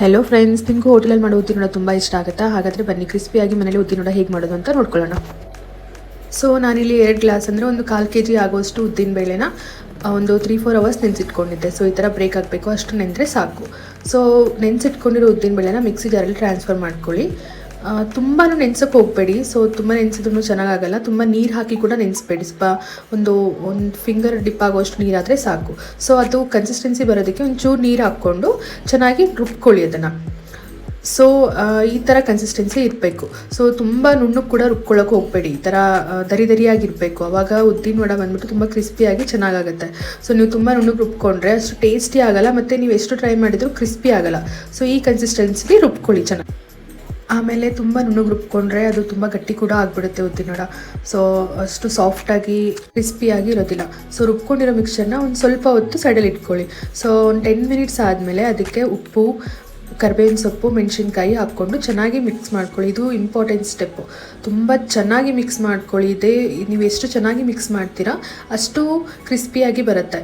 Hello friends ನಿಮಗೂ ಹೋಟೆಲಲ್ಲಿ ಮಾಡೋ ಉದ್ದಿನ ತುಂಬ ಇಷ್ಟ ಆಗುತ್ತಾ? ಹಾಗಾದರೆ ಬನ್ನಿ ಕ್ರಿಸ್ಪಿಯಾಗಿ ಮನೇಲಿ ಉದ್ದಿನ ಹೇಗೆ ಮಾಡೋದು ಅಂತ ನೋಡ್ಕೊಳ್ಳೋಣ. ಸೊ ನಾನಿಲ್ಲಿ ಎರಡು ಗ್ಲಾಸ್ ಅಂದರೆ ಒಂದು ಕಾಲು ಕೆ ಜಿ ಆಗೋಷ್ಟು ಉದ್ದಿನ ಬೇಳೆನ ಒಂದು ತ್ರೀ ಫೋರ್ ಅವರ್ಸ್ ನೆನೆಸಿಟ್ಕೊಂಡಿದ್ದೆ. ಸೊ ಈ ಥರ ಬ್ರೇಕ್ ಆಗಬೇಕು, ಅಷ್ಟು ನೆನೆದ್ರೆ ಸಾಕು. ಸೊ ನೆನೆಸಿಟ್ಕೊಂಡಿರೋ ಉದ್ದಿನ ಬೇಳೆನ ಮಿಕ್ಸಿ ಜಾರಲ್ಲಿ ಟ್ರಾನ್ಸ್ಫರ್ ಮಾಡ್ಕೊಳ್ಳಿ. ತುಂಬಾ ನೆನ್ಸಕ್ಕೆ ಹೋಗಬೇಡಿ. ಸೊ ತುಂಬ ನೆನೆಸಿದ್ರು ಚೆನ್ನಾಗಾಗಲ್ಲ ತುಂಬ ನೀರು ಹಾಕಿ ಕೂಡ ನೆನೆಸ್ಬೇಡಿ. ಸ್ವಲ್ಪ ಒಂದು ಒಂದು ಫಿಂಗರ್ ಡಿಪ್ ಆಗೋಷ್ಟು ನೀರಾದರೆ ಸಾಕು. ಸೊ ಅದು ಕನ್ಸಿಸ್ಟೆನ್ಸಿ ಬರೋದಕ್ಕೆ ಒಂಚೂರು ನೀರು ಹಾಕ್ಕೊಂಡು ಚೆನ್ನಾಗಿ ರುಬ್ಕೊಳ್ಳಿ ಅದನ್ನು. ಸೊ ಈ ಥರ ಕನ್ಸಿಸ್ಟೆನ್ಸಿ ಇರಬೇಕು. ಸೊ ತುಂಬ ನುಣ್ಣಗೆ ಕೂಡ ರುಬ್ಕೊಳ್ಳೋಕೆ ಹೋಗಬೇಡಿ. ಈ ಥರ ದರಿ ದರಿಯಾಗಿರಬೇಕು. ಆವಾಗ ಉದ್ದಿನ ವಡ ಬಂದ್ಬಿಟ್ಟು ತುಂಬ ಕ್ರಿಸ್ಪಿಯಾಗಿ ಚೆನ್ನಾಗಾಗುತ್ತೆ. ಸೊ ನೀವು ತುಂಬ ನುಣ್ಣಗೆ ರುಬ್ಕೊಂಡ್ರೆ ಅಷ್ಟು ಟೇಸ್ಟಿ ಆಗಲ್ಲ. ಮತ್ತು ನೀವು ಎಷ್ಟು ಟ್ರೈ ಮಾಡಿದರೂ ಕ್ರಿಸ್ಪಿ ಆಗಲ್ಲ. ಸೊ ಈ ಕನ್ಸಿಸ್ಟೆನ್ಸಿಲಿ ರುಬ್ಕೊಳ್ಳಿ ಚೆನ್ನಾಗಿ. ಆಮೇಲೆ ತುಂಬ ನುಣ್ಣು ರುಬ್ಕೊಂಡ್ರೆ ಅದು ತುಂಬ ಗಟ್ಟಿ ಕೂಡ ಆಗಿಬಿಡುತ್ತೆ ಉದ್ದಿನೋಡ ಸೊ ಅಷ್ಟು ಸಾಫ್ಟಾಗಿ ಕ್ರಿಸ್ಪಿಯಾಗಿ ಇರೋದಿಲ್ಲ. ಸೊ ರುಬ್ಕೊಂಡಿರೋ ಮಿಕ್ಸ್ಚರ್ನ ಒಂದು ಸ್ವಲ್ಪ ಹೊತ್ತು ಸೈಡಲ್ಲಿ ಇಟ್ಕೊಳ್ಳಿ. ಸೊ ಒಂದು ಟೆನ್ ಮಿನಿಟ್ಸ್ ಆದಮೇಲೆ ಅದಕ್ಕೆ ಉಪ್ಪು ಕರ್ಬೇವಿನ ಸೊಪ್ಪು, ಮೆಣಸಿನ್ಕಾಯಿ ಹಾಕ್ಕೊಂಡು ಚೆನ್ನಾಗಿ ಮಿಕ್ಸ್ ಮಾಡ್ಕೊಳ್ಳಿ. ಇದು ಇಂಪಾರ್ಟೆಂಟ್ ಸ್ಟೆಪ್ಪು ತುಂಬ ಚೆನ್ನಾಗಿ ಮಿಕ್ಸ್ ಮಾಡ್ಕೊಳ್ಳಿ. ಇದೇ, ನೀವು ಎಷ್ಟು ಚೆನ್ನಾಗಿ ಮಿಕ್ಸ್ ಮಾಡ್ತೀರಾ, ಅಷ್ಟು ಕ್ರಿಸ್ಪಿಯಾಗಿ ಬರುತ್ತೆ.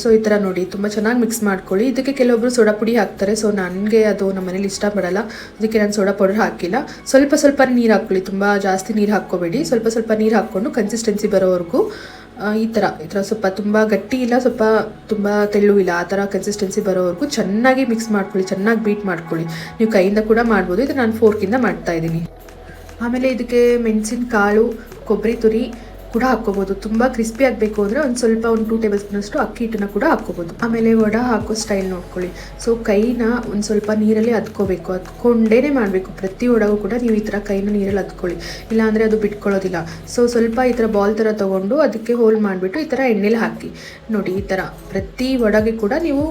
ಸೊ ಈ ಥರ ನೋಡಿ, ತುಂಬ ಚೆನ್ನಾಗಿ ಮಿಕ್ಸ್ ಮಾಡ್ಕೊಳ್ಳಿ. ಇದಕ್ಕೆ ಕೆಲವೊಬ್ಬರು ಸೋಡಾ ಪುಡಿ ಹಾಕ್ತಾರೆ. ಸೊ ನನಗೆ ಅದು ನಮ್ಮ ಮನೇಲಿ ಇಷ್ಟಪಡಲ್ಲ ಅದಕ್ಕೆ ನಾನು ಸೋಡಾ ಪೌಡರ್ ಹಾಕಿಲ್ಲ. ಸ್ವಲ್ಪ ಸ್ವಲ್ಪ ನೀರು ಹಾಕ್ಕೊಳ್ಳಿ. ತುಂಬ ಜಾಸ್ತಿ ನೀರು ಹಾಕ್ಕೋಬೇಡಿ. ಸ್ವಲ್ಪ ಸ್ವಲ್ಪ ನೀರು ಹಾಕ್ಕೊಂಡು ಕನ್ಸಿಸ್ಟೆನ್ಸಿ ಬರೋವರೆಗೂ ಈ ಥರ ಈ ಥರ ಸ್ವಲ್ಪ ತುಂಬ ಗಟ್ಟಿ ಇಲ್ಲ, ಸ್ವಲ್ಪ ತುಂಬ ತೆಳ್ಳು ಇಲ್ಲ. ಆ ಥರ ಕನ್ಸಿಸ್ಟೆನ್ಸಿ ಬರೋವರೆಗೂ ಚೆನ್ನಾಗಿ ಮಿಕ್ಸ್ ಮಾಡ್ಕೊಳ್ಳಿ, ಚೆನ್ನಾಗಿ ಬೀಟ್ ಮಾಡ್ಕೊಳ್ಳಿ. ನೀವು ಕೈಯಿಂದ ಕೂಡ ಮಾಡ್ಬೋದು. ಇದು ನಾನು ಫೋರ್ಕಿಂದ ಮಾಡ್ತಾ ಇದ್ದೀನಿ. ಆಮೇಲೆ ಇದಕ್ಕೆ ಮೆಣಸಿನ ಕಾಳು ಕೊಬ್ಬರಿ ತುರಿ ಕೂಡ ಹಾಕ್ಕೋಬೋದು. ತುಂಬ ಕ್ರಿಸ್ಪಿ ಆಗಬೇಕು ಅಂದರೆ ಒಂದು ಸ್ವಲ್ಪ ಒಂದು ಟೂ ಟೇಬಲ್ ಸ್ಪೂನಷ್ಟು ಅಕ್ಕಿ ಹಿಟ್ಟನ್ನ ಕೂಡ ಹಾಕ್ಕೋಬೋದು. ಆಮೇಲೆ ವಡ ಹಾಕೋ ಸ್ಟೈಲ್ ನೋಡ್ಕೊಳ್ಳಿ. ಸೊ ಕೈನ ಒಂದು ಸ್ವಲ್ಪ ನೀರಲ್ಲಿ ಅದ್ಕೋಬೇಕು. ಅದ್ಕೊಂಡೇನೆ ಮಾಡಬೇಕು. ಪ್ರತಿ ವಡಗೂ ಕೂಡ ನೀವು ಈ ಥರ ಕೈನ ನೀರಲ್ಲಿ ಅದ್ಕೊಳ್ಳಿ. ಇಲ್ಲಾಂದರೆ ಅದು ಬಿಟ್ಕೊಳ್ಳೋದಿಲ್ಲ. ಸೊ ಸ್ವಲ್ಪ ಈ ಥರ ಬಾಲ್ ಥರ ತೊಗೊಂಡು ಅದಕ್ಕೆ ಹೋಲ್ ಮಾಡಿಬಿಟ್ಟು ಈ ಥರ ಎಣ್ಣೆಲಿ ಹಾಕಿ. ನೋಡಿ, ಈ ಥರ ಪ್ರತಿ ಒಡಗೆ ಕೂಡ ನೀವು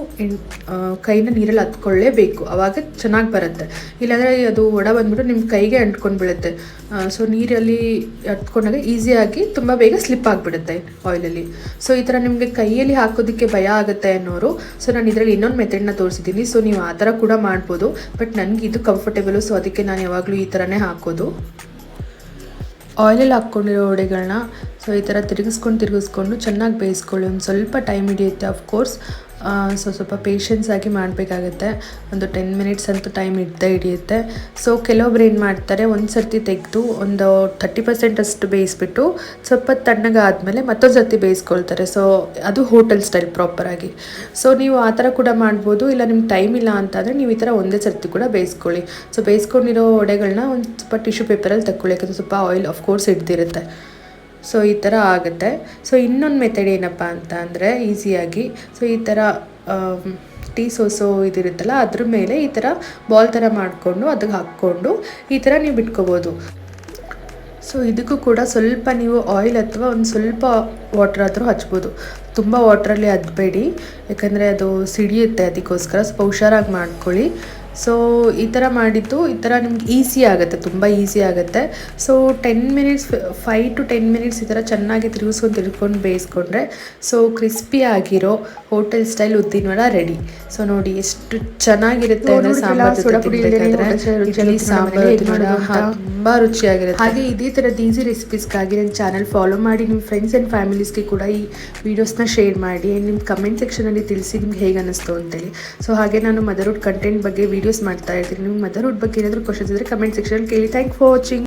ಕೈನ ನೀರಲ್ಲಿ ಹತ್ಕೊಳ್ಳೇಬೇಕು ಅವಾಗ ಚೆನ್ನಾಗಿ ಬರುತ್ತೆ. ಇಲ್ಲಾಂದರೆ ಅದು ಒಡ ಬಂದ್ಬಿಟ್ಟು ನಿಮ್ಮ ಕೈಗೆ ಅಂಟ್ಕೊಂಡು ಬೀಳುತ್ತೆ ಸೊ ನೀರಲ್ಲಿ ಹತ್ಕೊಂಡಾಗ ಈಸಿಯಾಗಿ ತುಂಬ ಬೇಗ ಸ್ಲಿಪ್ ಆಗಿಬಿಡುತ್ತೆ ಆಯಿಲಲ್ಲಿ ಸೊ ಈ ಥರ ನಿಮಗೆ ಕೈಯಲ್ಲಿ ಹಾಕೋದಕ್ಕೆ ಭಯ ಆಗುತ್ತೆ ಅನ್ನೋರು ಸೊ ನಾನು ಇದರಲ್ಲಿ ಇನ್ನೊಂದು ಮೆಥಡ್ನ ತೋರಿಸಿದ್ದೀನಿ ಸೊ ನೀವು ಆ ಥರ ಕೂಡ ಮಾಡ್ಬೋದು. ಬಟ್ ನನಗೆ ಇದು ಕಂಫರ್ಟೇಬಲು ಸೊ ಅದಕ್ಕೆ ನಾನು ಯಾವಾಗಲೂ ಈ ಥರನೇ ಹಾಕೋದು. ಆಯಿಲಲ್ಲಿ ಹಾಕ್ಕೊಂಡಿರೋ ವಡೆಗಳನ್ನ ಸೊ ಈ ಥರ ತಿರುಗಿಸ್ಕೊಂಡು ತಿರುಗಿಸ್ಕೊಂಡು ಚೆನ್ನಾಗಿ ಬೇಯಿಸ್ಕೊಳ್ಳಿ. ಒಂದು ಸ್ವಲ್ಪ ಟೈಮ್ ಹಿಡಿಯುತ್ತೆ ಅಫ್ಕೋರ್ಸ್ ಸೊ ಸ್ವಲ್ಪ ಪೇಷನ್ಸ್ ಆಗಿ ಮಾಡಬೇಕಾಗತ್ತೆ. ಒಂದು ಟೆನ್ ಮಿನಿಟ್ಸ್ ಅಂತೂ ಟೈಮ್ ಇಡ್ತಾ ಹಿಡಿಯುತ್ತೆ. ಸೊ ಕೆಲವೊಬ್ರು ಏನು ಮಾಡ್ತಾರೆ ಒಂದು ಸರ್ತಿ ತೆಗೆದು ಒಂದು ಥರ್ಟಿ ಪರ್ಸೆಂಟ್ ಅಷ್ಟು ಬೇಯಿಸ್ಬಿಟ್ಟು ಸ್ವಲ್ಪ ತಣ್ಣಗಾದಮೇಲೆ ಮತ್ತೊಂದು ಸರ್ತಿ ಬೇಯಿಸ್ಕೊಳ್ತಾರೆ. ಸೊ ಅದು ಹೋಟೆಲ್ ಸ್ಟೈಲ್ ಪ್ರಾಪರಾಗಿ ಸೊ ನೀವು ಆ ಥರ ಕೂಡ ಮಾಡ್ಬೋದು. ಇಲ್ಲ ನಿಮ್ಗೆ ಟೈಮ್ ಇಲ್ಲ ಅಂತಂದರೆ ನೀವು ಈ ಥರ ಒಂದೇ ಸರ್ತಿ ಕೂಡ ಬೇಯಿಸ್ಕೊಳ್ಳಿ. ಸೊ ಬೇಯಿಸ್ಕೊಂಡಿರೋ ಒಡೆಗಳನ್ನ ಒಂದು ಸ್ವಲ್ಪ ಟಿಶ್ಯೂ ಪೇಪರಲ್ಲಿ ತಗೊಳ್ಳಿ ಯಾಕಂದರೆ ಸ್ವಲ್ಪ ಆಯಿಲ್ ಆಫ್ಕೋರ್ಸ್ ಹಿಡ್ದಿರುತ್ತೆ. ಸೊ ಈ ಥರ ಆಗುತ್ತೆ. ಸೊ ಇನ್ನೊಂದು ಮೆಥಡ್ ಏನಪ್ಪ ಅಂತ ಅಂದರೆ ಈಸಿಯಾಗಿ ಸೊ ಈ ಥರ ಟೀ ಸೋಸೋ ಇದಿರುತ್ತಲ್ಲ, ಅದ್ರ ಮೇಲೆ ಈ ಥರ ಬಾಲ್ ಥರ ಮಾಡಿಕೊಂಡು ಅದಕ್ಕೆ ಹಾಕ್ಕೊಂಡು ಈ ಥರ ನೀವು ಬಿಟ್ಕೋಬೋದು. ಸೊ ಇದಕ್ಕೂ ಕೂಡ ಸ್ವಲ್ಪ ನೀವು ಆಯಿಲ್ ಅಥವಾ ಒಂದು ಸ್ವಲ್ಪ ವಾಟರ್ ಆದರೂ ಹಚ್ಬೋದು. ತುಂಬ ವಾಟ್ರಲ್ಲಿ ಹದ್ಬೇಡಿ ಯಾಕಂದರೆ ಅದು ಸಿಡಿಯುತ್ತೆ, ಅದಕ್ಕೋಸ್ಕರ. ಸ್ವಲ್ಪ ಹುಷಾರಾಗಿ ಮಾಡ್ಕೊಳ್ಳಿ. ಸೊ ಈ ಥರ ಮಾಡಿದ್ದು ಈ ಥರ ನಿಮ್ಗೆ ಈಸಿ ಆಗುತ್ತೆ ತುಂಬ ಈಸಿ ಆಗುತ್ತೆ. So ten minutes five to ten minutes ಈ ಥರ ಚೆನ್ನಾಗಿ ತಿರುಗಿಸ್ಕೊಂಡು ತಿರ್ಕೊಂಡು ಬೇಯಿಸ್ಕೊಂಡ್ರೆ ಸೊ ಕ್ರಿಸ್ಪಿ ಆಗಿರೋ ಹೋಟೆಲ್ ಸ್ಟೈಲ್ ಉದ್ದಿನ ವಡ ರೆಡಿ ಸೊ ನೋಡಿ ಎಷ್ಟು ಚೆನ್ನಾಗಿರುತ್ತೆ ಅಂದರೆ ಸಾಂಬಾರು ಜೊತೆ ಸಾಂಬಾರ್ ತುಂಬಾ ರುಚಿಯಾಗಿರುತ್ತೆ. ಹಾಗೆ ಇದೇ ಥರದ ಈಸಿ ರೆಸಿಪೀಸ್ಗಾಗಿ ನನ್ನ ಚಾನಲ್ ಫಾಲೋ ಮಾಡಿ ನಿಮ್ಮ ಫ್ರೆಂಡ್ಸ್ ಆ್ಯಂಡ್ ಫ್ಯಾಮಿಲೀಸ್ಗೆ ಕೂಡ ಈ ವಿಡಿಯೋಸ್ನ ಶೇರ್ ಮಾಡಿ ನಿಮ್ಮ ಕಮೆಂಟ್ ಸೆಕ್ಷನಲ್ಲಿ ತಿಳಿಸಿ ನಿಮ್ಗೆ ಹೇಗೆ ಅನ್ನಿಸ್ತು ಅಂತೇಳಿ. ಸೊ ಹಾಗೆ ನಾನು ಮದರ್ಹುಡ್ ಕಂಟೆಂಟ್ ಬಗ್ಗೆ ವೀಡಿಯೋಸ್ ಮಾಡ್ತಾ ಇರ್ತೀನಿ. ನಿಮ್ಗೆ ಮದರ್ಹುಡ್ ಬಗ್ಗೆ ಏನಾದರೂ ಕ್ವಶನ್ಸ್ ಇದ್ದರೆ ಕಮೆಂಟ್ ಸೆಕ್ಷನ್ ಕೇಳಿ. Thank for watching